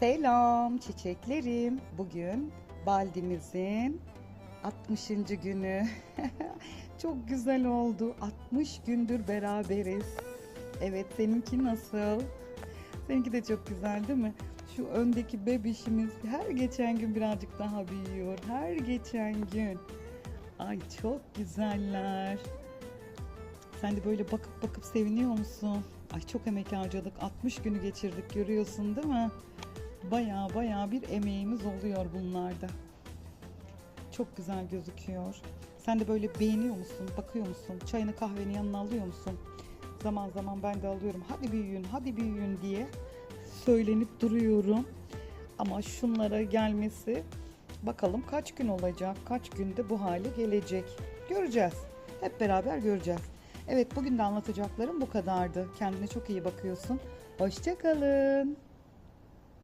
Selam çiçeklerim. Bugün Baldimizin 60. günü. Çok güzel oldu. 60 gündür beraberiz. Evet seninki nasıl? Seninki de çok güzel değil mi? Şu öndeki bebişimiz her geçen gün birazcık daha büyüyor. Her geçen gün. Ay çok güzeller. Sen de böyle bakıp bakıp seviniyor musun? Ay çok emek harcadık. 60 günü geçirdik görüyorsun değil mi? Baya baya bir emeğimiz oluyor bunlarda. Çok güzel gözüküyor. Sen de böyle beğeniyor musun? Bakıyor musun? Çayını kahveni yanına alıyor musun? Zaman zaman ben de alıyorum. Hadi büyüyün, hadi büyüyün diye söylenip duruyorum. Ama şunlara gelmesi bakalım kaç gün olacak? Kaç günde bu hale gelecek? Göreceğiz. Hep beraber göreceğiz. Evet bugün de anlatacaklarım bu kadardı. Kendine çok iyi bakıyorsun. Hoşçakalın.